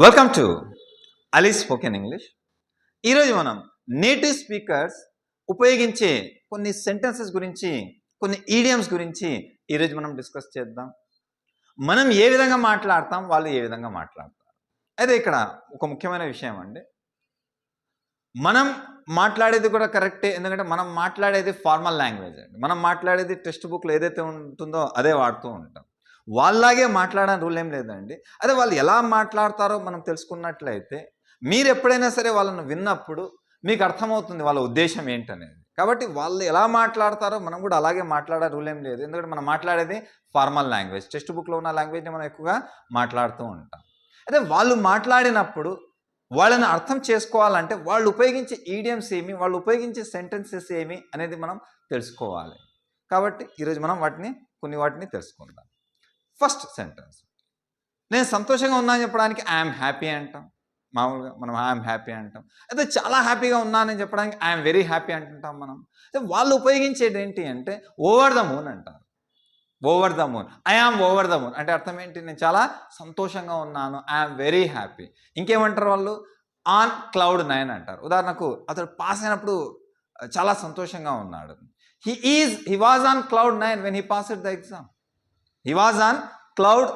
Welcome to Ali spoken English ఈరోజు మనం native speakers ఉపయోగించే కొన్ని సెంటెన్సెస్ గురించి కొన్ని ఈడియమ్స్ గురించి ఈరోజు మనం డిస్కస్ చేద్దాం. మనం ఏ విధంగా మాట్లాడతాం వాళ్ళు ఏ విధంగా మాట్లాడతారు. అయితే ఇక్కడ ఒక ముఖ్యమైన విషయం అండి. మనం మాట్లాడేది కూడా కరెక్టే ఎందుకంటే మనం మాట్లాడేది ఫార్మల్ లాంగ్వేజ్ అండి. మనం మాట్లాడేది టెక్స్ట్ బుక్లో ఏదైతే ఉంటుందో అదే వాడుతూ ఉంటాం. వాళ్ళలాగే మాట్లాడని రూల్ ఏం లేదండి. అదే వాళ్ళు ఎలా మాట్లాడతారో మనం తెలుసుకున్నట్లయితే మీరు ఎప్పుడైనా సరే వాళ్ళని విన్నప్పుడు మీకు అర్థమవుతుంది వాళ్ళ ఉద్దేశం ఏంటనేది. కాబట్టి వాళ్ళు ఎలా మాట్లాడతారో మనం కూడా అలాగే మాట్లాడే రూల్ ఏం లేదు. ఎందుకంటే మనం మాట్లాడేది ఫార్మల్ లాంగ్వేజ్. టెక్స్ట్ బుక్లో ఉన్న లాంగ్వేజ్ని మనం ఎక్కువగా మాట్లాడుతూ ఉంటాం. అయితే వాళ్ళు మాట్లాడినప్పుడు వాళ్ళని అర్థం చేసుకోవాలంటే వాళ్ళు ఉపయోగించే ఈడియమ్స్ ఏమి వాళ్ళు ఉపయోగించే సెంటెన్సెస్ ఏమి అనేది మనం తెలుసుకోవాలి. కాబట్టి ఈరోజు మనం వాటిని కొన్ని వాటిని తెలుసుకుందాం. First sentence. నేను సంతోషంగా ఉన్నాను చెప్పడానికి ఐఎమ్ హ్యాపీ అంటాం. మామూలుగా మనం ఐఎమ్ హ్యాపీ అంటాం. అయితే చాలా హ్యాపీగా ఉన్నానని చెప్పడానికి ఐఎమ్ వెరీ హ్యాపీ అంటుంటాం మనం. అయితే వాళ్ళు ఉపయోగించేది ఏంటి అంటే ఓవర్ ద మూన్ అంటారు. Over the moon I am over the moon అంటే అర్థం ఏంటి? నేను చాలా సంతోషంగా ఉన్నాను. ఐఆమ్ వెరీ హ్యాపీ ఇంకేమంటారు వాళ్ళు? ఆన్ క్లౌడ్ నైన్ అంటారు. ఉదాహరణకు అతడు పాస్ అయినప్పుడు చాలా సంతోషంగా ఉన్నాడు. He is he was on cloud nine when he pass the exam he was on cloud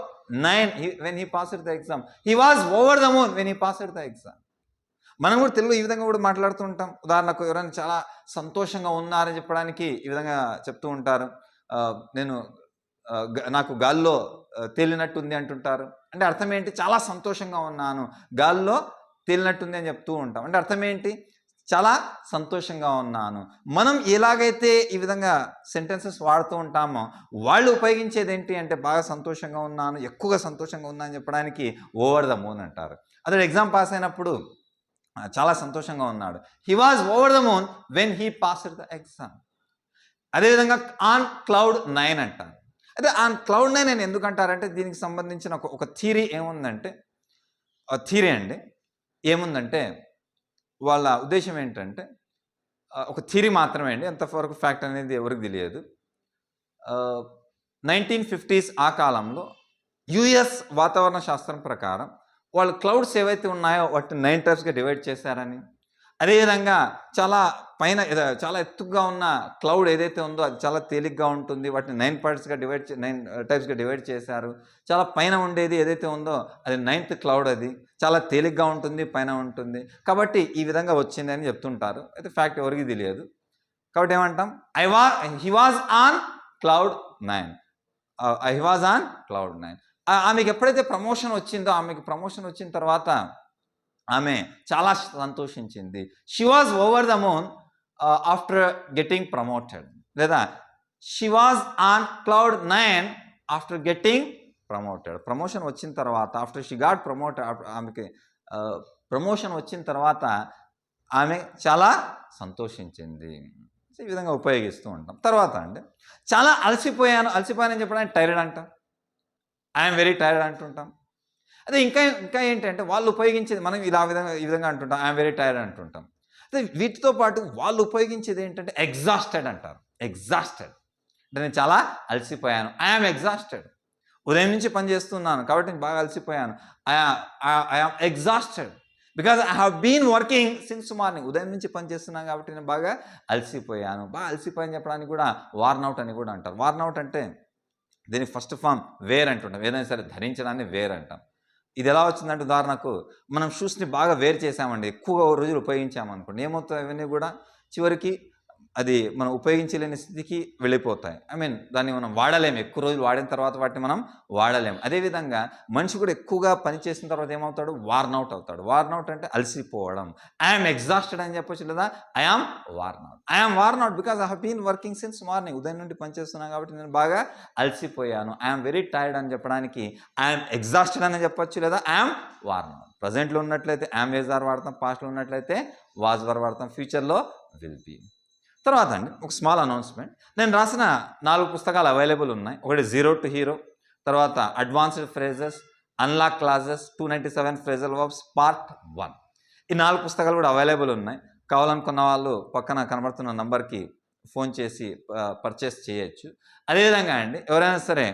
nine when he pass the exam he was over the moon when he pass the exam మనం కూడా తెలుగు ఈ విధంగా కూడా మాట్లాడుతూ ఉంటాం. ఉదాహరణకు ఎవరైనా చాలా సంతోషంగా ఉన్నారని చెప్పడానికి ఈ విధంగా చెప్తూ ఉంటారు. నేను నాకు గాల్లో తేలినట్టుంది అంటుంటారు. అంటే అర్థం ఏంటి? చాలా సంతోషంగా ఉన్నాను. గాల్లో తేలినట్టుంది అని చెప్తూ ఉంటాం. అంటే అర్థం ఏంటి? చాలా సంతోషంగా ఉన్నాను. మనం ఎలాగైతే ఈ విధంగా సెంటెన్సెస్ వాడుతూ ఉంటామో వాళ్ళు ఉపయోగించేది ఏంటి అంటే బాగా సంతోషంగా ఉన్నాను ఎక్కువగా సంతోషంగా ఉన్నాను అని చెప్పడానికి ఓవర్ ద మూన్ అంటారు. అతడు ఎగ్జామ్ పాస్ అయినప్పుడు చాలా సంతోషంగా ఉన్నాడు. He was over the moon when he pass the exam అదేవిధంగా ఆన్ క్లౌడ్ నైన్ అంటారు. అయితే ఆన్ క్లౌడ్ నైన్ నేను ఎందుకంటారంటే దీనికి సంబంధించిన ఒక ఒక థీరీ ఏముందంటే థీరీ అండి. ఏముందంటే వాళ్ళ ఉద్దేశం ఏంటంటే ఒక థిరీ మాత్రమే అండి. ఎంతవరకు ఫ్యాక్ట్ అనేది ఎవరికి తెలియదు. నైన్టీన్ ఫిఫ్టీస్ ఆ కాలంలో యుఎస్ వాతావరణ శాస్త్రం ప్రకారం వాళ్ళు క్లౌడ్స్ ఏవైతే ఉన్నాయో వాటిని నైన్ టైప్స్గా డివైడ్ చేశారని అదేవిధంగా చాలా పైన చాలా ఎత్తుగా ఉన్న క్లౌడ్ ఏదైతే ఉందో అది చాలా తేలిగ్గా ఉంటుంది. వాటిని నైన్ పార్ట్స్గా డివైడ్ నైన్ టైప్స్గా డివైడ్ చేశారు. చాలా పైన ఉండేది ఏదైతే ఉందో అది నైన్త్ క్లౌడ్ అది. చాలా తేలిగ్గా ఉంటుంది పైన ఉంటుంది. కాబట్టి ఈ విధంగా వచ్చింది అని చెప్తుంటారు. అయితే ఫ్యాక్ట్ ఎవరికి తెలియదు. కాబట్టి ఏమంటాం? I was he was on cloud nine I was on cloud nine ఆమెకి ఎప్పుడైతే ప్రమోషన్ వచ్చిందో ఆమెకి ప్రమోషన్ వచ్చిన తర్వాత ఆమె చాలా సంతోషించింది. She was over the moon after getting promoted లేదా? She was on cloud nine after getting promoted promotion వచ్చిన తర్వాత ఆఫ్టర్ షీ గాడ్ ప్రమోట్ ఆమెకి uh, ప్రమోషన్ వచ్చిన తర్వాత ఆమె చాలా సంతోషించింది. ఈ విధంగా ఉపయోగిస్తూ ఉంటాం. తర్వాత అండి చాలా అలసిపోయాను. అలసిపోయానని చెప్పడానికి టైర్డ్ అంటాం? ఐఎమ్ వెరీ టైర్డ్ అంటుంటాం. అదే ఇంకా ఇంకా ఏంటంటే వాళ్ళు ఉపయోగించేది మనం ఇలా విధంగా ఈ విధంగా అంటుంటాం ఐఎమ్ వెరీ టైర్డ్ అంటుంటాం. అదే వీటితో పాటు వాళ్ళు ఉపయోగించేది ఏంటంటే ఎగ్జాస్టెడ్ అంటారు. ఎగ్జాస్టెడ్ అంటే నేను చాలా అలసిపోయాను. ఐఆమ్ ఎగ్జాస్టెడ్ ఉదయం నుంచి పని చేస్తున్నాను కాబట్టి నేను బాగా అలసిపోయాను. I am exhausted because I have been working since morning ఉదయం నుంచి పని చేస్తున్నాను కాబట్టి నేను బాగా అలసిపోయాను. బాగా అలసిపోయాను చెప్పడానికి కూడా వార్న్ అవుట్ అని కూడా అంటారు. వార్న్ అవుట్ అంటే దీనికి ఫస్ట్ ఫామ్ వేర్ అంటుంటాం ఏదైనా సరే ధరించడాన్ని వేర్ అంటాం ఇది ఎలా వచ్చిందంటే ఉదాహరణకు మనం షూస్ని బాగా వేరు చేసామండి ఎక్కువ రోజులు ఉపయోగించామనుకోండి. ఏమవుతాయి? అవన్నీ కూడా చివరికి అది మనం ఉపయోగించలేని స్థితికి వెళ్ళిపోతాయి. ఐ మీన్ దాన్ని మనం వాడలేము. ఎక్కువ రోజులు వాడిన తర్వాత వాటిని మనం వాడలేము. అదేవిధంగా మనిషి కూడా ఎక్కువగా పనిచేసిన తర్వాత ఏమవుతాడు? వార్నౌట్ అవుతాడు. వార్నౌట్ అంటే అలసిపోవడం. ఐఎమ్ ఎగ్జాస్టెడ్ అని చెప్పొచ్చు లేదా? I am worn out I am worn out because I have been working since morning ఉదయం నుండి పనిచేస్తున్నాను కాబట్టి నేను బాగా అలసిపోయాను. ఐఎమ్ వెరీ టైర్డ్ అని చెప్పడానికి ఐఎమ్ ఎగ్జాస్టెడ్ అని చెప్పొచ్చు లేదా? ఐఎమ్ వార్నౌట్ ప్రజెంట్లో ఉన్నట్లయితే ఐఎమ్ వేజార్ వాడతాం. పాస్ట్లో ఉన్నట్లయితే వాజ్ వర్ వాడతాం. ఫ్యూచర్లో విల్ బీ తర్వాత అండి ఒక స్మాల్ అనౌన్స్మెంట్ నేను రాసిన నాలుగు పుస్తకాలు అవైలబుల్ ఉన్నాయి. ఒకటి జీరో టు హీరో తర్వాత advanced phrases unlock clauses two ninety seven phrasal verbs part one ఈ నాలుగు పుస్తకాలు కూడా అవైలబుల్ ఉన్నాయి. కావాలనుకున్న వాళ్ళు పక్కన కనబడుతున్న నంబర్కి ఫోన్ చేసి పర్చేస్ చేయొచ్చు. అదేవిధంగా అండి ఎవరైనా సరే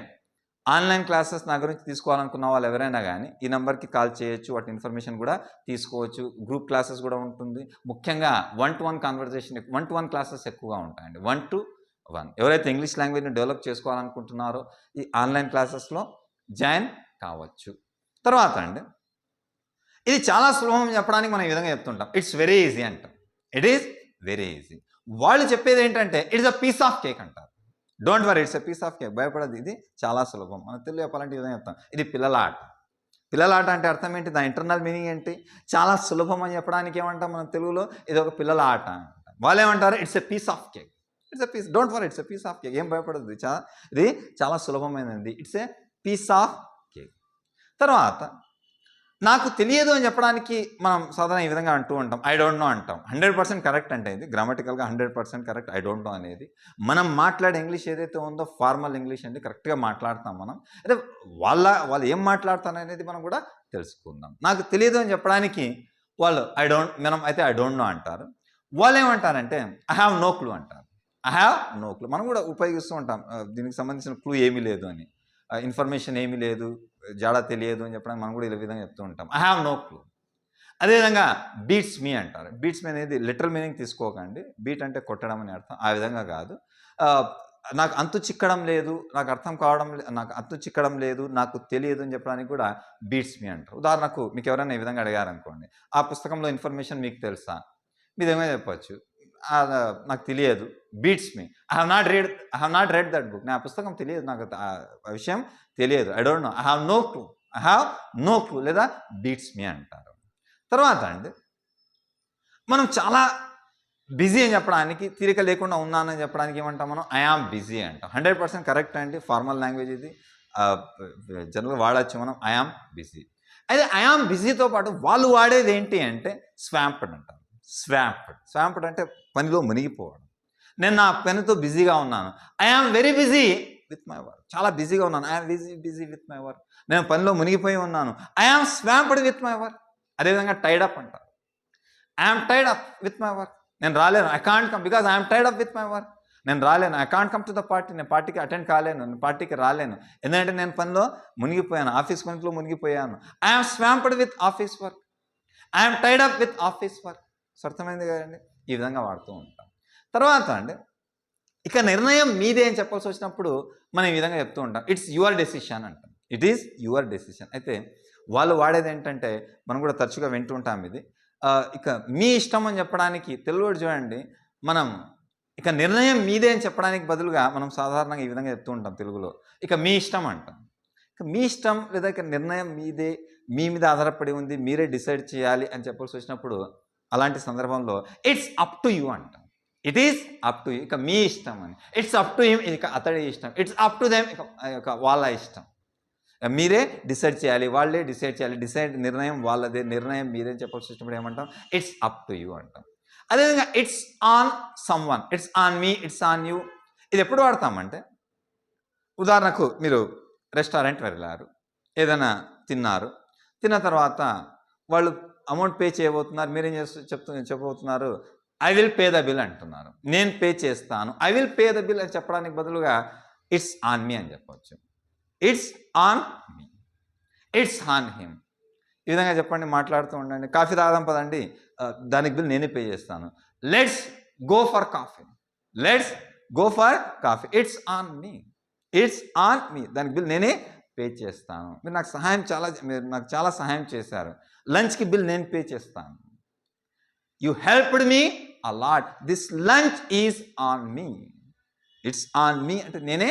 ఆన్లైన్ క్లాసెస్ నా గురించి తీసుకోవాలనుకున్న వాళ్ళు ఎవరైనా కానీ ఈ నెంబర్కి కాల్ చేయొచ్చు. వాటి ఇన్ఫర్మేషన్ కూడా తీసుకోవచ్చు. గ్రూప్ క్లాసెస్ కూడా ఉంటుంది. ముఖ్యంగా one to one conversation one to one classes ఎక్కువగా ఉంటాయండి. One to one. ఎవరైతే ఇంగ్లీష్ లాంగ్వేజ్ని డెవలప్ చేసుకోవాలనుకుంటున్నారో ఈ ఆన్లైన్ క్లాసెస్లో జాయిన్ కావచ్చు. తర్వాత అండి ఇది చాలా సులభం చెప్పడానికి మనం ఈ విధంగా చెప్తుంటాం. ఇట్స్ వెరీ ఈజీ అంటాం. ఇట్ ఈస్ వెరీ ఈజీ వాళ్ళు చెప్పేది ఏంటంటే it's a piece of cake అంటారు. Don't worry it's a piece of cake భయపడదు. ఇది చాలా సులభం. మనం తెలుగు చెప్పాలంటే ఇదే చెప్తాం. ఇది పిల్లల ఆట పిల్లల ఆట అంటే అర్థం ఏంటి? దాని ఇంటర్నల్ మీనింగ్ ఏంటి? చాలా సులభం అని చెప్పడానికి ఏమంటాం మనం తెలుగులో? ఇది ఒక పిల్లల ఆట అంటాం. వాళ్ళు ఏమంటారు? It's a piece of cake it's a piece don't worry it's a piece of cake ఏం భయపడదు. ఇది చాలా ఇది చాలా సులభమైనది. It's a piece of cake తర్వాత నాకు తెలియదు అని చెప్పడానికి మనం సాధారణ ఈ విధంగా అంటూ ఉంటాం. ఐ డోంట్ నో అంటాం. హండ్రెడ్ పర్సెంట్ కరెక్ట్ అంటే ఇది. గ్రామటికల్గా hundred percent correct. I don't know అనేది. మనం మాట్లాడే ఇంగ్లీష్ ఏదైతే ఉందో ఫార్మల్ ఇంగ్లీష్ అంటే కరెక్ట్గా మాట్లాడతాం మనం. అదే వాళ్ళ వాళ్ళు ఏం మాట్లాడతారు అనేది మనం కూడా తెలుసుకుందాం. నాకు తెలియదు అని చెప్పడానికి వాళ్ళు ఐ డోంట్ మనం అయితే ఐ డోంట్ నో అంటారు. వాళ్ళు ఏమంటారంటే ఐ హ్యావ్ నో క్లూ అంటారు. ఐ హ్యావ్ నో క్లూ మనం కూడా ఉపయోగిస్తూ ఉంటాం. దీనికి సంబంధించిన క్లూ ఏమీ లేదు అని. ఇన్ఫర్మేషన్ ఏమీ లేదు. జాడ తెలియదు అని చెప్పడానికి మనం కూడా ఇలా విధంగా చెప్తూ ఉంటాం. ఐ హ్యావ్ నో క్లూ అదేవిధంగా బీట్స్ మీ అంటారు. బీట్స్ మీ అనేది లిటరల్ మీనింగ్ తీసుకోకండి. బీట్ అంటే కొట్టడం అని అర్థం. ఆ విధంగా కాదు. నాకు అంతు చిక్కడం లేదు నాకు అర్థం కావడం నాకు అంతు చిక్కడం లేదు నాకు తెలియదు అని చెప్పడానికి కూడా బీట్స్ మీ అంటారు. ఉదాహరణకు మీకు ఎవరైనా ఈ విధంగా అడిగారనుకోండి ఆ పుస్తకంలో ఇన్ఫర్మేషన్ మీకు తెలుసా? మీరు ఏమైనా చెప్పచ్చు. నాకు తెలియదు. Beats me I have not read I have not read that book నా పుస్తకం తెలియదు నాకు ఆ విషయం తెలియదు. I don't know I have no clue I have no clue లేదా బీట్స్ మీ అంటారు. తర్వాత అండి మనం చాలా బిజీ అని చెప్పడానికి తీరిక లేకుండా ఉన్నానని చెప్పడానికి ఏమంటాం మనం? ఐ ఆమ్ బిజీ అంటాం. హండ్రెడ్ పర్సెంట్ కరెక్ట్ అండి. ఫార్మల్ లాంగ్వేజ్ ఇది. జనరల్గా వాడచ్చు మనం. ఐ ఆమ్ బిజీ అయితే ఐ ఆమ్ బిజీతో పాటు వాళ్ళు వాడేది ఏంటి అంటే స్వాంప్డ్ అంటారు. స్వాంప్డ్ స్వాంప్డ్ అంటే పనిలో మునిగిపోవడం. నేను నా పెన్తో బిజీగా ఉన్నాను. I am very busy with my work చాలా బిజీగా ఉన్నాను. I'm busy busy with my work నేను పనిలో మునిగిపోయి ఉన్నాను. I swamped with my work అదేవిధంగా టైడ్ అప్ అంటారు I'm tied up with my work నేను రాలేను. I can't come because I'm tied up with my work నేను రాలేను. I can't come to the party నేను పార్టీకి అటెండ్ కాలేను. నేను పార్టీకి రాలేను. ఎందుకంటే నేను పనిలో మునిగిపోయాను. ఆఫీస్ పనిలో మునిగిపోయాను. I'm swamped with office work I'm tied up with office work అర్థమైంది కదండి? ఈ విధంగా వాడుతూ ఉంటాం. తర్వాత అండి ఇక నిర్ణయం మీదే అని చెప్పాల్సి వచ్చినప్పుడు మనం ఈ విధంగా చెప్తూ ఉంటాం. ఇట్స్ యువర్ డెసిషన్ అంటాం. ఇట్ ఈస్ యువర్ డెసిషన్ అయితే వాళ్ళు వాడేది ఏంటంటే మనం కూడా తరచుగా వింటూ ఉంటాం ఇది. ఇక మీ ఇష్టం అని చెప్పడానికి తెలుగుడు చూడండి. మనం ఇక నిర్ణయం మీదే అని చెప్పడానికి బదులుగా మనం సాధారణంగా ఈ విధంగా చెప్తూ ఉంటాం తెలుగులో. ఇక మీ ఇష్టం అంటాం. ఇక మీ ఇష్టం లేదా ఇక నిర్ణయం మీదే మీ మీద ఆధారపడి ఉంది మీరే డిసైడ్ చేయాలి అని చెప్పాల్సి వచ్చినప్పుడు అలాంటి సందర్భంలో ఇట్స్ అప్ టు యూ అంటాం. It is up to you ఇక మీ ఇష్టం అని. ఇట్స్ అప్ టు హిమ్ ఇక అతడి ఇష్టం. ఇట్స్ అప్ టు దెమ్ ఇక వాళ్ళ ఇష్టం. మీరే డిసైడ్ చేయాలి వాళ్ళే డిసైడ్ చేయాలి. డిసైడ్ నిర్ణయం వాళ్ళదే నిర్ణయం మీరే చెప్పాల్సి వచ్చినప్పుడు ఏమంటాం? ఇట్స్ అప్ టు యూ అంటాం. అదేవిధంగా it's on some one it's on me it's on you ఇది ఎప్పుడు వాడతామంటే ఉదాహరణకు మీరు రెస్టారెంట్ వెళ్ళారు ఏదైనా తిన్నారు తిన్న తర్వాత వాళ్ళు అమౌంట్ పే చేయబోతున్నారు మీరేం చేస్తూ చెప్తు చెప్పబోతున్నారు? I will pay the bill అంటున్నారు. నేను పే చేస్తాను. I will pay the bill అని చెప్పడానికి బదులుగా ఇట్స్ ఆన్ మీ అని చెప్పవచ్చు it's on me it's on him ఈ విధంగా చెప్పండి మాట్లాడుతూ ఉండండి. కాఫీ తాగదాం పదండి. దానికి బిల్ నేనే పే చేస్తాను. Let's go for coffee let's go for coffee it's on me it's on me దానికి బిల్ నేనే పే చేస్తాను. మీరు నాకు సహాయం చాలా మీరు నాకు చాలా సహాయం చేశారు. లంచ్కి బిల్ నేను పే చేస్తాను. You helped me a lot this lunch is on me it's on me అంటే నేనే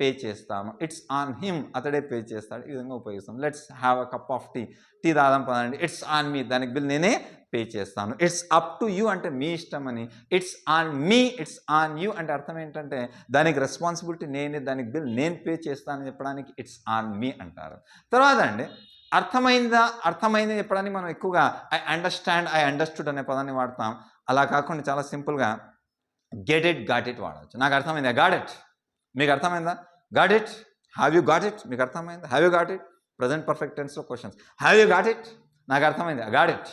పే చేస్తాను. ఇట్స్ ఆన్ హిమ్ అతడే పే చేస్తాడు. ఈ విధంగా ఉపయోగిస్తాం. Let's have a cup of tea tea దాదాం పదండి. ఇట్స్ ఆన్ మీ దానికి బిల్ నేనే పే చేస్తాను. ఇట్స్ అప్ టు యూ అంటే మీ ఇష్టం అని. It's on me it's on you అంటే అర్థం ఏంటంటే దానికి రెస్పాన్సిబిలిటీ నేనే దానికి బిల్ నేను పే చేస్తానని చెప్పడానికి ఇట్స్ ఆన్ మీ అంటారు. తర్వాత అండి అర్థమైందా? అర్థమైంది చెప్పడానికి మనం ఎక్కువగా ఐ అండర్స్టాండ్ ఐ అండర్స్టూడ్ అనే పదాన్ని వాడతాం. అలా కాకుండా చాలా సింపుల్గా గెట్ ఇట్ గాట్ ఇట్ వాడవచ్చు. నాకు అర్థమైందా? గాడ్ ఇట్ మీకు అర్థమైందా? Got it have you got it మీకు అర్థమైందా? Have you got it present perfect టెన్స్లో questions have you got it నాకు అర్థమైంది? Got it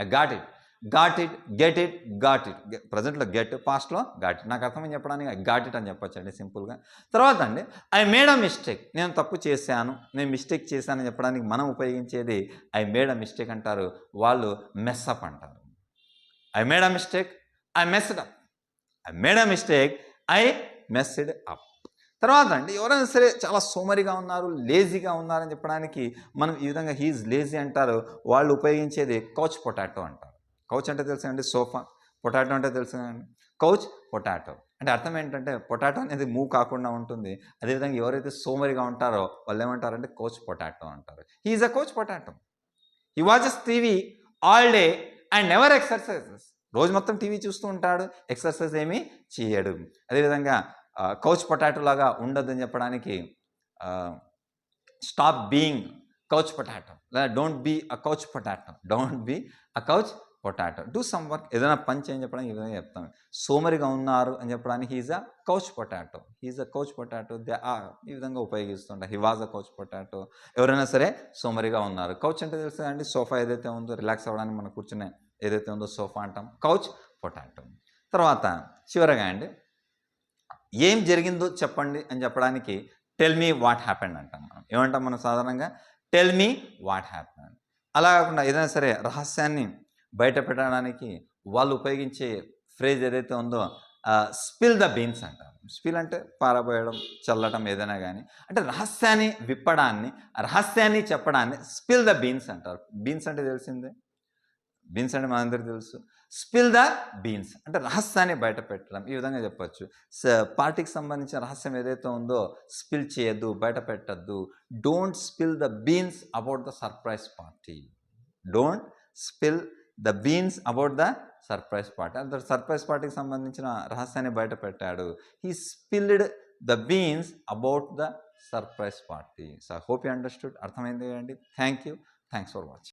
I got it got it get it got it ప్రజెంట్లో get పాస్ట్లో got it నాకు అర్థమని చెప్పడానికి? Got it అని చెప్పొచ్చండి సింపుల్గా. తర్వాత అండి ఐ మేడ్ అ మిస్టేక్ నేను తప్పు చేశాను. నేను మిస్టేక్ చేశానని చెప్పడానికి మనం ఉపయోగించేది ఐ మేడ్ అ మిస్టేక్ అంటారు. వాళ్ళు మెస్అప్ అంటారు. I made a mistake I messed up I made a mistake I messed up తర్వాత అండి ఎవరైనా సరే చాలా సోమరిగా ఉన్నారు లేజీగా ఉన్నారని చెప్పడానికి మనం ఈ విధంగా హీజ్ లేజీ అంటారు. వాళ్ళు ఉపయోగించేది కౌచ్ పొటాటో అంటారు. కౌచ్ అంటే తెలుసు అండి సోఫా. పొటాటో అంటే తెలుసు అండి కౌచ్ పొటాటో. అంటే అర్థం ఏంటంటే పొటాటో అనేది మూవ్ కాకుండా ఉంటుంది. అదేవిధంగా ఎవరైతే సోమరిగా ఉంటారో వాళ్ళు ఏమంటారంటే కోచ్ పొటాటో అంటారు. He is a couch potato he watches TV all day and never exercises రోజు మొత్తం టీవీ చూస్తూ ఉంటాడు. ఎక్సర్సైజ్ ఏమీ చేయడు. అదేవిధంగా కౌచ్ పొటాటో లాగా ఉండొద్దని చెప్పడానికి స్టాప్ బీయింగ్ కౌచ్ పొటాటో లేదా don't be a couch potato don't be a couch potato. Do some work ఏదైనా పని చేయని చెప్పడానికి ఈ విధంగా చెప్తాం. సోమరిగా ఉన్నారు అని చెప్పడానికి he's a couch potato he's a couch potato they ఈ విధంగా ఉపయోగిస్తుంటారు. He was a couch potato ఎవరైనా సరే సోమరిగా ఉన్నారు. కౌచ్ అంటే తెలుసు అండి? సోఫా ఏదైతే ఉందో రిలాక్స్ అవ్వడానికి మనం కూర్చునే ఏదైతే ఉందో సోఫా అంటాం. కౌచ్ పొటాటో తర్వాత చివరగా అండి ఏం జరిగిందో చెప్పండి అని చెప్పడానికి టెల్ మీ వాట్ హ్యాపెండ్ అంటాం మనం. ఏమంటాం మనం సాధారణంగా? టెల్ మీ వాట్ హ్యాపెండ్ అలా కాకుండా ఏదైనా సరే రహస్యాన్ని బయట పెట్టడానికి వాళ్ళు ఉపయోగించే ఫ్రేజ్ ఏదైతే ఉందో స్పిల్ ద బీన్స్ అంటారు. స్పిల్ అంటే పారబోయడం చల్లటం ఏదైనా కానీ అంటే రహస్యాన్ని విప్పడాన్ని రహస్యాన్ని చెప్పడాన్ని స్పిల్ ద బీన్స్ అంటారు. బీన్స్ అంటే తెలిసిందే? బీన్స్ అంటే మనందరికీ తెలుసు. స్పిల్ ద బీన్స్ అంటే రహస్యాన్ని బయట పెట్టడం. ఈ విధంగా చెప్పచ్చు. పార్టీకి సంబంధించిన రహస్యం ఏదైతే ఉందో స్పిల్ చేయొద్దు బయట పెట్టద్దు. Don't spill the beans about the surprise party don't spill the beans about the surprise party అంటే సర్ప్రైజ్ పార్టీకి సంబంధించిన రహస్యాన్ని బయట పెట్టాడు. He spilled the beans about the surprise party so hope you understood అర్థమైంది కదండి thank you thanks for watching